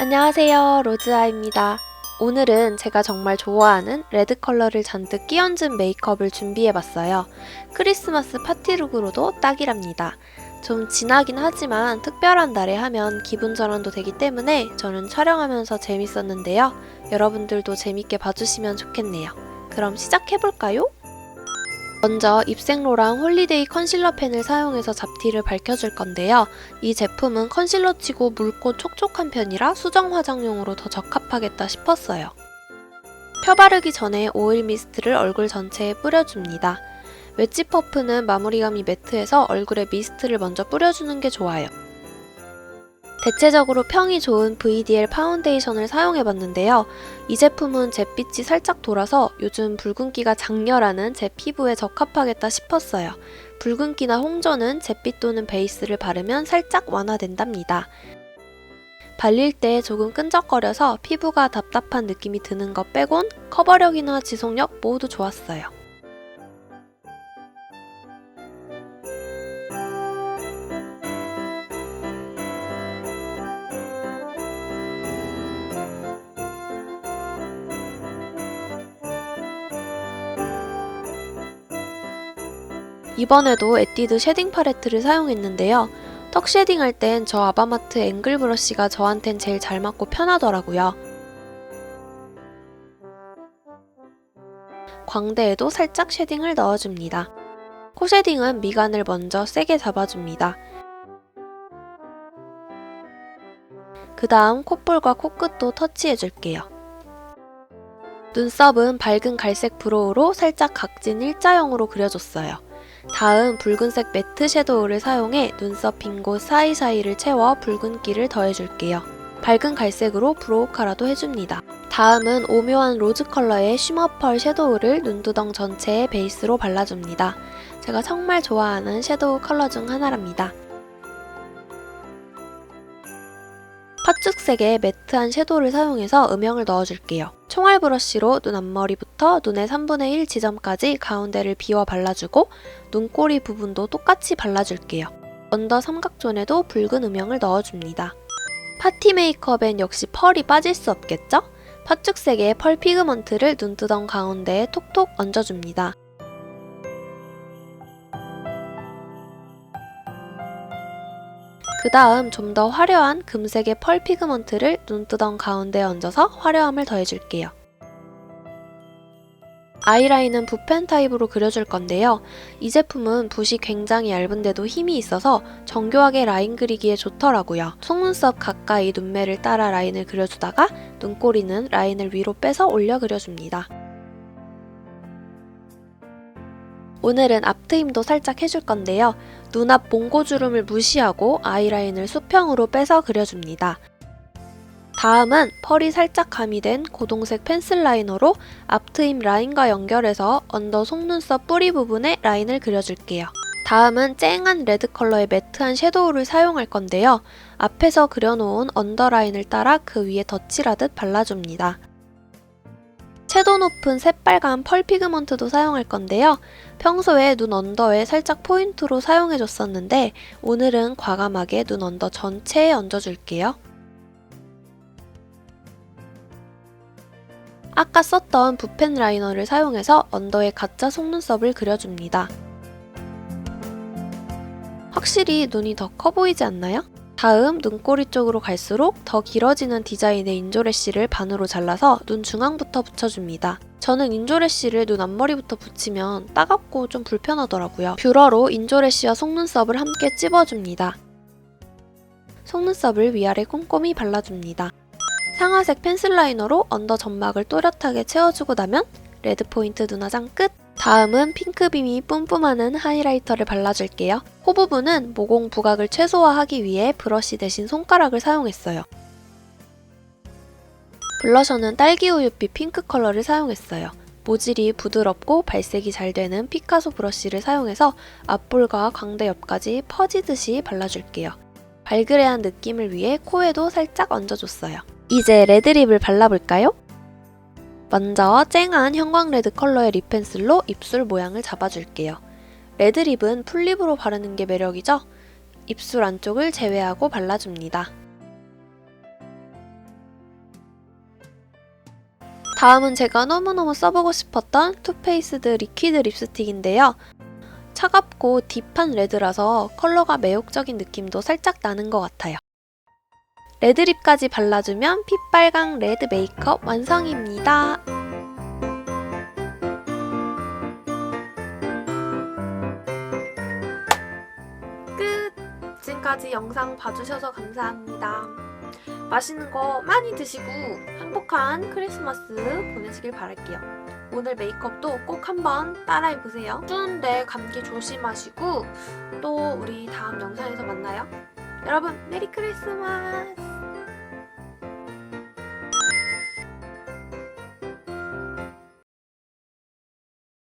안녕하세요. 로즈아입니다. 오늘은 제가 정말 좋아하는 레드 컬러를 잔뜩 끼얹은 메이크업을 준비해봤어요. 크리스마스 파티룩으로도 딱이랍니다. 좀 진하긴 하지만 특별한 날에 하면 기분 전환도 되기 때문에 저는 촬영하면서 재밌었는데요. 여러분들도 재밌게 봐주시면 좋겠네요. 그럼 시작해볼까요? 먼저 입생로랑 홀리데이 컨실러 펜을 사용해서 잡티를 밝혀줄 건데요. 이 제품은 컨실러치고 묽고 촉촉한 편이라 수정 화장용으로 더 적합하겠다 싶었어요. 펴 바르기 전에 오일 미스트를 얼굴 전체에 뿌려줍니다. 웨지 퍼프는 마무리감이 매트해서 얼굴에 미스트를 먼저 뿌려주는 게 좋아요. 대체적으로 평이 좋은 VDL 파운데이션을 사용해봤는데요. 이 제품은 잿빛이 살짝 돌아서 요즘 붉은기가 장렬하는 제 피부에 적합하겠다 싶었어요. 붉은기나 홍조는 잿빛 또는 베이스를 바르면 살짝 완화된답니다. 발릴 때 조금 끈적거려서 피부가 답답한 느낌이 드는 것 빼곤 커버력이나 지속력 모두 좋았어요. 이번에도 에뛰드 쉐딩 팔레트를 사용했는데요. 턱 쉐딩 할 땐 저 아바마트 앵글 브러쉬가 저한텐 제일 잘 맞고 편하더라고요. 광대에도 살짝 쉐딩을 넣어줍니다. 코 쉐딩은 미간을 먼저 세게 잡아줍니다. 그 다음 콧볼과 코끝도 터치해줄게요. 눈썹은 밝은 갈색 브로우로 살짝 각진 일자형으로 그려줬어요. 다음 붉은색 매트 섀도우를 사용해 눈썹 빈 곳 사이사이를 채워 붉은기를 더해줄게요. 밝은 갈색으로 브로우 카라도 해줍니다. 다음은 오묘한 로즈 컬러의 쉬머펄 섀도우를 눈두덩 전체에 베이스로 발라줍니다. 제가 정말 좋아하는 섀도우 컬러 중 하나랍니다. 팥죽색의 매트한 섀도우를 사용해서 음영을 넣어줄게요. 총알 브러쉬로 눈 앞머리부터 눈의 3분의 1 지점까지 가운데를 비워 발라주고 눈꼬리 부분도 똑같이 발라줄게요. 언더 삼각존에도 붉은 음영을 넣어줍니다. 파티 메이크업엔 역시 펄이 빠질 수 없겠죠? 팥죽색의 펄 피그먼트를 눈두덩 가운데에 톡톡 얹어줍니다. 그 다음 좀 더 화려한 금색의 펄 피그먼트를 눈두덩 가운데에 얹어서 화려함을 더해줄게요. 아이라인은 붓펜 타입으로 그려줄 건데요. 이 제품은 붓이 굉장히 얇은데도 힘이 있어서 정교하게 라인 그리기에 좋더라고요. 속눈썹 가까이 눈매를 따라 라인을 그려주다가 눈꼬리는 라인을 위로 빼서 올려 그려줍니다. 오늘은 앞트임도 살짝 해줄 건데요. 눈앞 몽고주름을 무시하고 아이라인을 수평으로 빼서 그려줍니다. 다음은 펄이 살짝 가미된 고동색 펜슬 라이너로 앞트임 라인과 연결해서 언더 속눈썹 뿌리 부분에 라인을 그려줄게요. 다음은 쨍한 레드 컬러의 매트한 섀도우를 사용할 건데요. 앞에서 그려놓은 언더라인을 따라 그 위에 덧칠하듯 발라줍니다. 채도 높은 새빨간 펄 피그먼트도 사용할 건데요. 평소에 눈 언더에 살짝 포인트로 사용해줬었는데 오늘은 과감하게 눈 언더 전체에 얹어줄게요. 아까 썼던 붓펜 라이너를 사용해서 언더에 가짜 속눈썹을 그려줍니다. 확실히 눈이 더 커 보이지 않나요? 다음 눈꼬리 쪽으로 갈수록 더 길어지는 디자인의 인조래쉬를 반으로 잘라서 눈 중앙부터 붙여줍니다. 저는 인조래쉬를 눈 앞머리부터 붙이면 따갑고 좀 불편하더라고요. 뷰러로 인조래쉬와 속눈썹을 함께 찝어줍니다. 속눈썹을 위아래 꼼꼼히 발라줍니다. 상아색 펜슬 라이너로 언더 점막을 또렷하게 채워주고 나면 레드 포인트 눈화장 끝! 다음은 핑크빔이 뿜뿜하는 하이라이터를 발라줄게요. 코 부분은 모공 부각을 최소화하기 위해 브러쉬 대신 손가락을 사용했어요. 블러셔는 딸기우유빛 핑크 컬러를 사용했어요. 모질이 부드럽고 발색이 잘 되는 피카소 브러쉬를 사용해서 앞볼과 광대 옆까지 퍼지듯이 발라줄게요. 발그레한 느낌을 위해 코에도 살짝 얹어줬어요. 이제 레드립을 발라볼까요? 먼저 쨍한 형광레드 컬러의 립 펜슬로 입술 모양을 잡아줄게요. 레드립은 풀립으로 바르는 게 매력이죠? 입술 안쪽을 제외하고 발라줍니다. 다음은 제가 너무너무 써보고 싶었던 투페이스드 리퀴드 립스틱인데요. 차갑고 딥한 레드라서 컬러가 매혹적인 느낌도 살짝 나는 것 같아요. 레드립까지 발라주면 핏빨강 레드 메이크업 완성입니다. 끝! 지금까지 영상 봐주셔서 감사합니다. 맛있는 거 많이 드시고 행복한 크리스마스 보내시길 바랄게요. 오늘 메이크업도 꼭 한번 따라해보세요. 추운데 감기 조심하시고 또 우리 다음 영상에서 만나요. 여러분 메리 크리스마스!